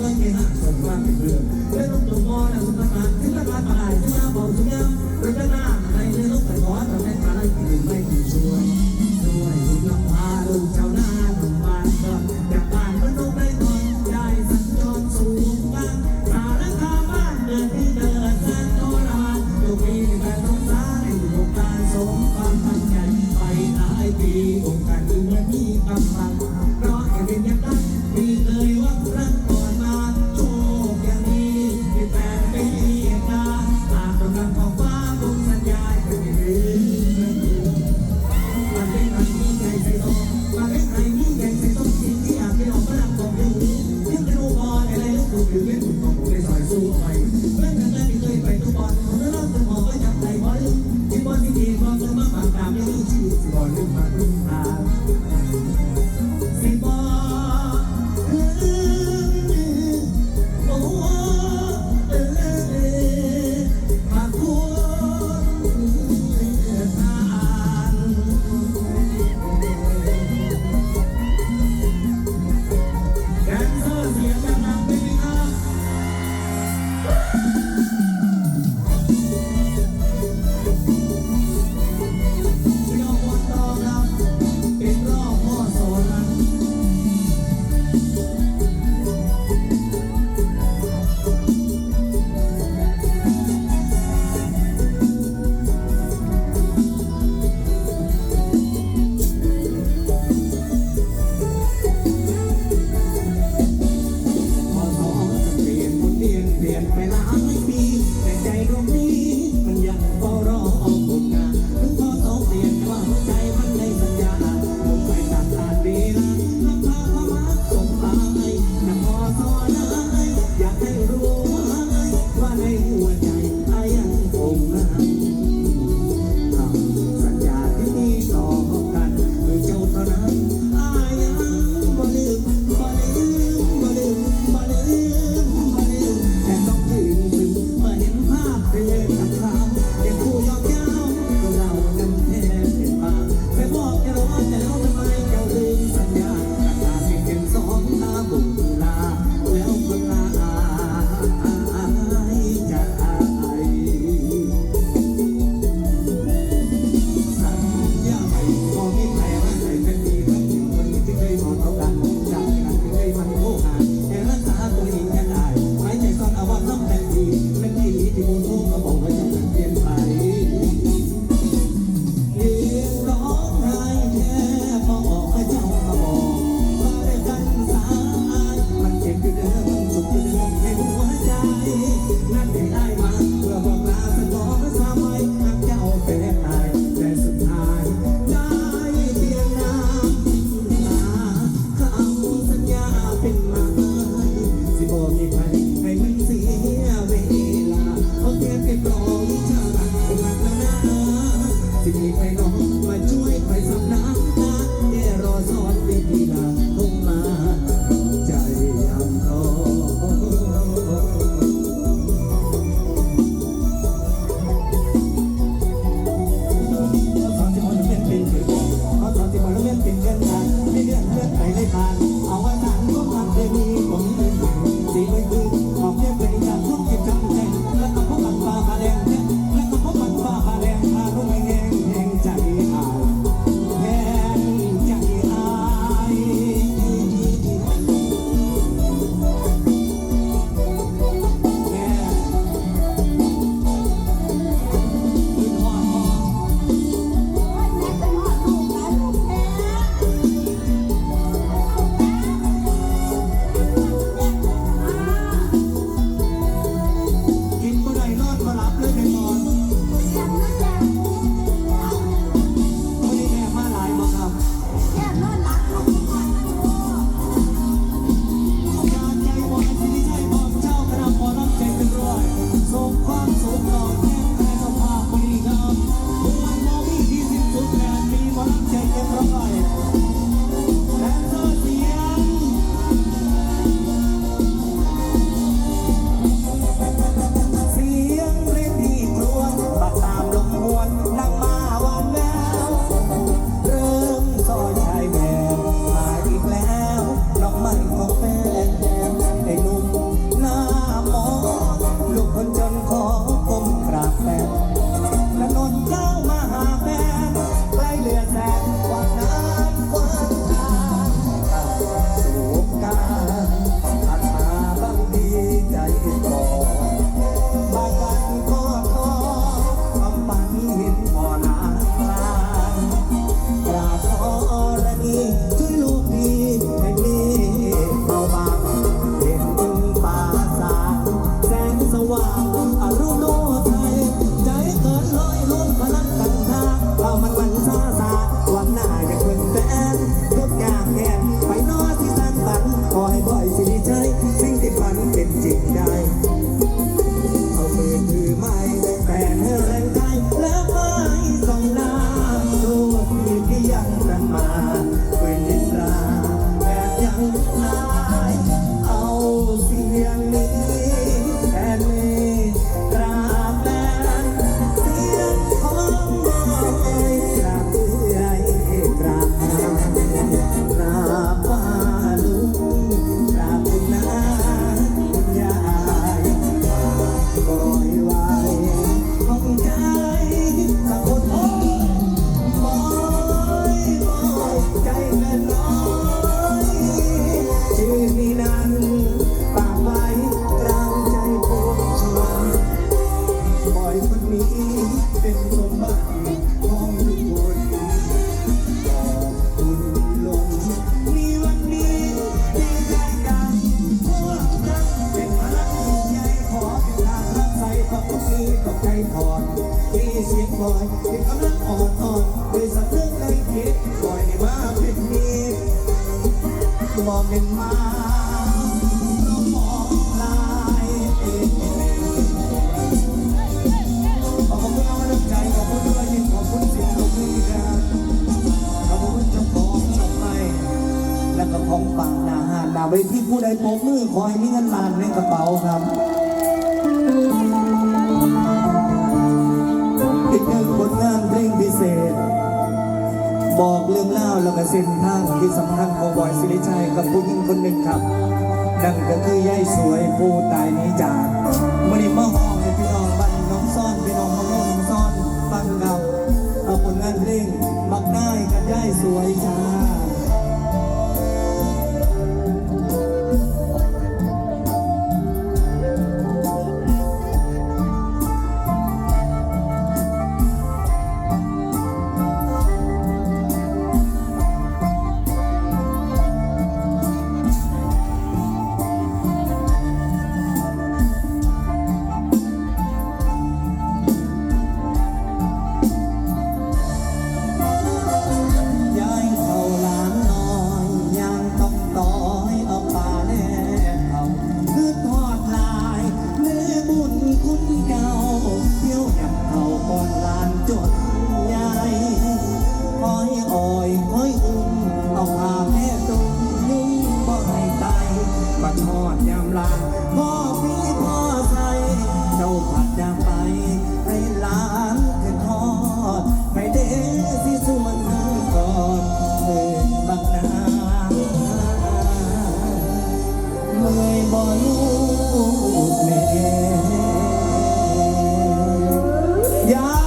ไม่มีหากสมว่างเรื่อง ศษ บอกเรื่องเล่าแล้วก็เส้นทางที่สำคัญของบอยสิริชัยกับผู้หญิงคนหนึ่งครับ นั่นก็คือยายสวยผู้ตายนี้จากมริมหอ Yeah.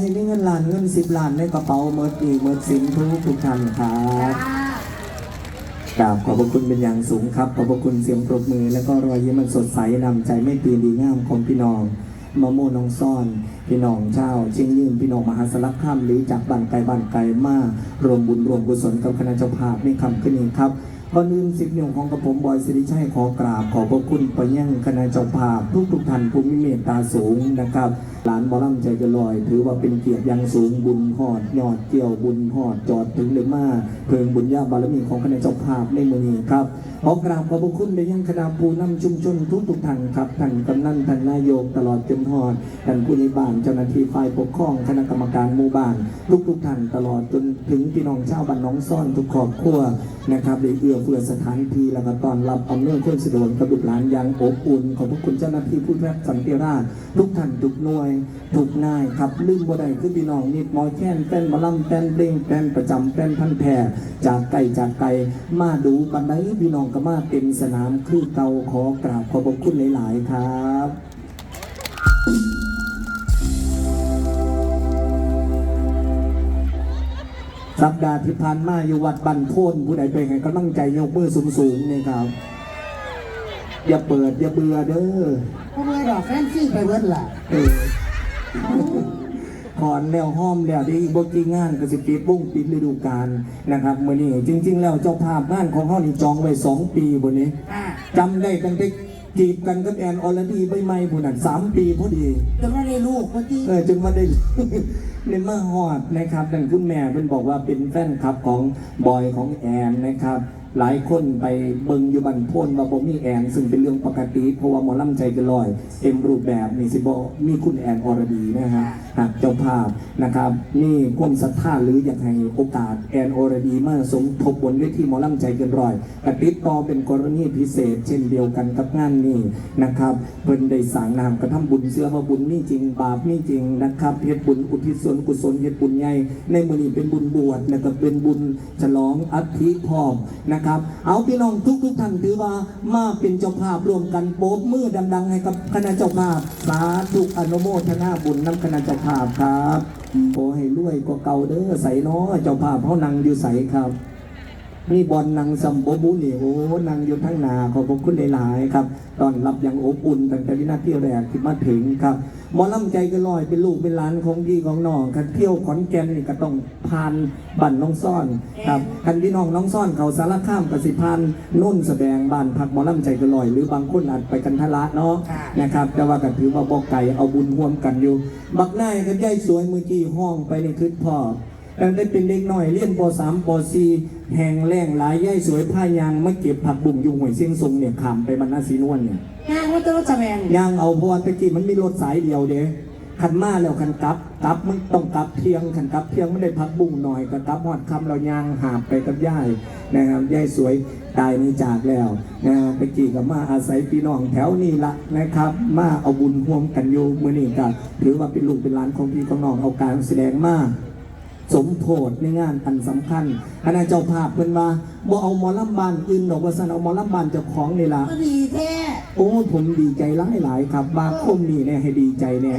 ให้ผมมือขอให้มีเงินล้านเงินสิบล้านในกระเป๋าเมิดอีกเมิดสินทุกทุกท่านครับกราบขอบพระคุณเป็นอย่างสูงครับ ขอบพระคุณเสียงปรบมือ แล้วก็รอยยิ้มมันสดใสนำใจไม่เปลี่ยนดีงามของพี่น้องมะม่วงน้องซ่อน พี่น้องเจ้าเชียงยืนพี่น้องมหาสารคามหรือจากบ้านไกลบ้านไกลมารวมบุญรวมกุศลกับคณะเจ้าภาพในคำขึ้นเองครับก่อนอื่นสิบนิ้วของกระผมบอยสิริชัยขอกราบขอบพระคุณไปยังคณะเจ้าภาพทุกทุกๆท่านผู้มีเมตตาสูงนะครับ หลานบอลำใจจะลอย ถือว่าเป็นเกียรติยังสูงบุญหอดยอดเกี่ยวบุญหอดจอดถึงเลยมาเพิงบุญญาบารมีของคณะเจ้าภาพในมือนี้ครับขอกราบขอบพระคุณไปยังคณะผู้นำชุมชนทุกทุกทานครับท่านกำนันท่านนายกตลอดจนหอดท่านผู้นิบานเจ้าหน้าที่ฝ่ายปกครองคณะกรรมการหมู่บ้านทุกทุกท่านตลอดจนถึงพี่น้องชาวบ้านน้องซ่อนทุกครอบครัวนะครับได้เอื้อเฟื้อสถานที่แล้วก็ตอนรับอำนวยความสะดวกกับลูกหลานอย่างอบอุ่นขอบพระคุณเจ้าหน้าที่ผู้รับสันติราษฎร์ทุกท่านทุกหน่วยทุกนายครับลืมบ่ได้คือพี่น้องนิดหมอแค้นแป้นหมะลำแป้นเด้งแป้นประจำแป้นพันแพรจากไก่จากไก่มาดูปันไดพี่น้องก็มาเต็มสนามคือเก่าขอกราบขอบพระคุณหลาย ๆ ครับสัปดาห์ที่ผ่านมาอยู่วัดบันโพนผู้ใดไปให้กำลังใจยกมือสูงๆนี่ครับ อย่าเปิดอย่าเบื่อเด้อก็ไม่ดอกแฟนซี่ไปเวิร์ดล่ะ เออถอนแล้วห้อมแล้วที่บกิงานก็สิปิดบุ้งปิดฤดูกาลนะครับมื่อนี้จริง ๆ แล้วเจ้าภาพงานของเขานี่จองไว้สองปีบนนี้อ่าจำได้ตั้งแต่จีบกันกับแอนออลดีใบไม้ผู้นั้นสามปีพอดีจนว่าได้ลูกเมื่อกี้เออจึงมาได้เนมาฮอดนะครับดังคุณแม่เป็นบอกว่าเป็นแฟนคลับของบอยของแอนนะครับ หลายคนไปเบิงอยู่บันพ่นว่าบ่มีแอนซึ่งเป็นเรื่องปกติ เพราะว่าหมอลำใจเกันลอย เต็มรูปแบบนี่สิบมีคุณแอนอรดีนะฮะหากเจ้าภาพนะครับนี่ความศรัทธาหรืออยากให้โอกาสแอนอรดีมาสมทบบนเวทีหมอลำใจเกันลอยกระติดต่อเป็นกรณีพิเศษ เช่นเดียวกันกับงานนี้นะครับเพิ่นได้สางนามกระทำบุญเสื้อว่าบุญนี่จริงบาปนี่จริงนะครับเฮ็ดบุญอุทิศส่วนกุศลเฮ็ดบุญใหญ่ในมือนี้เป็นบุญบวชแล้วก็เป็นบุญฉลองอัฐิพร้อมนะครับเอาพี่น้องทุกทุกท่านถือว่ามาเป็นเจ้าภาพร่วมกันโป๊บมือดังๆ ให้กับคณะเจ้าภาพ สาธุอนุโมทนาบุญนำคณะเจ้าภาพครับโอให้รวยกว่าเก่าเด้อใส่น้อเจ้าภาพเขานั่งอยู่ใสครับ นี่บอลนางสัมโบบุนี่โอ้นางอยู่ทั้งนาขอบพระคุณหลายๆครับตอนรับอย่างอบอุ่นตั้งแต่วินาทีแรกที่มาถึงครับหมอลำใจก็ลอยเป็นลูกเป็นหลานของพี่ของน้องครับเที่ยวขอนแก่นนี่ก็ต้องผ่านบ้านน้องซ่อนครับคันพี่น้องน้องซ่อนเขาสารข้ามกสิพานนุ่นแสดงบ้านพักหมอลำใจก็ลอย หรือบางคนอาจไปกันทะละเนาะนะครับแต่ว่าก็ถือว่าบอกไก่เอาบุญร่วมกันอยู่ บักนายกับยายสวยมือกี้ห้องไปในคืดพ่อ ตั้งแต่เป็นเด็กน้อยเรียนป .3 ป .4 แห่งแรงหลายย่ายสวยผ้ายางมาเก็บผักบุ่งอยู่ห่วยเสียงทรงเนี่ยขามไปบรรณาศรีนวลเนี่ยงานว่าจะรถแสดงยางเอาเพราะว่าตะกี้มันมีรถสายเดียวเด้คันมาแล้วคันกลับกลับมันต้องกลับเที่ยงคันกลับเที่ยงไม่ได้พักบุ่งหน่อยก็กลับหอดคำเรายางหาบไปกับย่ายนะครับย่ายสวยตายนี่จากแล้วนะตะกี้ก็มาอาศัยพี่น้องแถวนี้ละนะครับ มาเอาบุญร่วมกันอยู่มื่อนี้ก็ถือว่าเป็นลูกเป็นหลานของพี่ของน้องเอาการแสดงมา สมโพธในงานอันสำคัญคณะเจ้าภาพเพิ่นว่าบ่เอาหมอลำบานอื่นดอกว่าซั่นเอาหมอลำบานเจ้าของนี่ล่ะก็ดีแท้โอ้ผมดีใจหลายหลายๆครับบาคมนี่เนี่ยให้ดีใจเนี่ย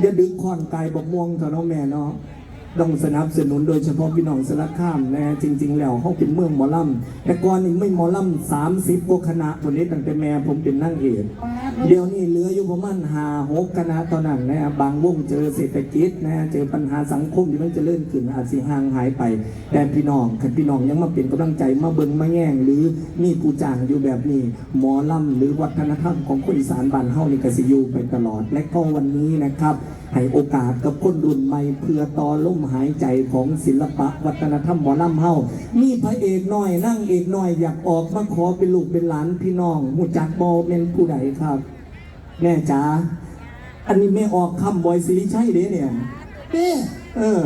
อย่าดึงคอนกายบกม่วงเถอะเนาะแม่เนาะต้องสนับสนุนโดยเฉพาะพี่น้องสารคามนะจริง ๆ แล้วเขาเป็นเมืองหมอลำแต่ก่อนนี่ไม่หมอลำสามสิบกว่าคณะวันนี้ตั้งแต่แม่ผมเป็นนั่งเอก เดี๋ยวนี้เหลืออยู่ประมาณหาหกคณะตอนนั้นนะบางวงเจอเศรษฐกิจนะเจอปัญหาสังคมที่มันเจะเลื่อนขึ้นอาจสิห่างหายไป แต่พี่น้องคันพี่น้องยังมาเป็นกำลังใจมาเบิ่งมาแย่งหรือมีผู้จ้างอยู่แบบนี้หมอลำหรือวัฒนธรรมของคนอีสานบ้านเฮานี่ก็สิอยู่ไปตลอด และก็วันนี้นะครับให้โอกาสกับคนรุ่นใหม่เพื่อต่อลมหายใจของศิลปะวัฒนธรรมหมอลำเฮามีพระเอกน้อยนั่งเอกน้อยอยากออกมาขอเป็นลูกเป็นหลานพี่น้องหูจักบอเป็นผู้ใดครับ แม่จ๋าอันนี้ไม่ออกคำบอยสิริชัยเด้เนี่ยนี่เออ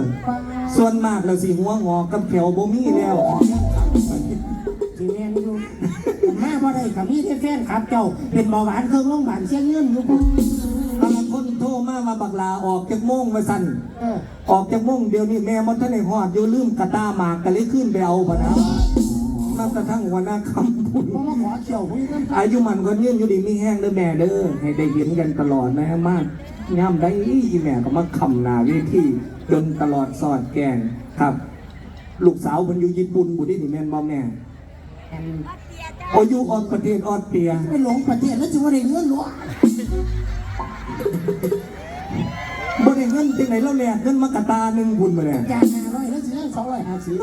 ส่วนมากเราสิหัวงอกกับแขวบ่มีแล้วจีแมนอยู่มาบ่ได้กับมีแต่แฟนขับเจ้า เป็นเบาหวานเครื่องโรงพยาบาลเสียเงินอยู่บ่บางคนโทรมามาบักลาออกจากโมงมาสั่นเออออกจากโมงเดี๋ยวนี้แม่มันท่านในหอดอยู่ลืมกระตาหมากกะเลยขึ้นไปเอาปะนะมากระทั่งวันหน้าคำพูด เพราะว่าขอเที่ยวคุยกันอายุมันก็ยืนอยู่ดีมีแห้งเด้อแม่เด้อให้ได้เห็นกันตลอดนะมากย่ำได้อีแม่ก็มาคำหนาเวทีจนตลอดสอดแกงครับ ลูกสาวมันอยู่ญี่ปุ่นบุได้นี่แม่นบ่แม่อันโออยู่ออสประเทศออสเตรียไปหลงประเทศแล้วจะว่าได้เงินหรอบ่ได้เงินที่ไหนแล้วแลกเงินมากระตาหนึ่งบุญมาเนี่ยจานห้าร้อยแล้วจะได้สองร้อยห้าสิบ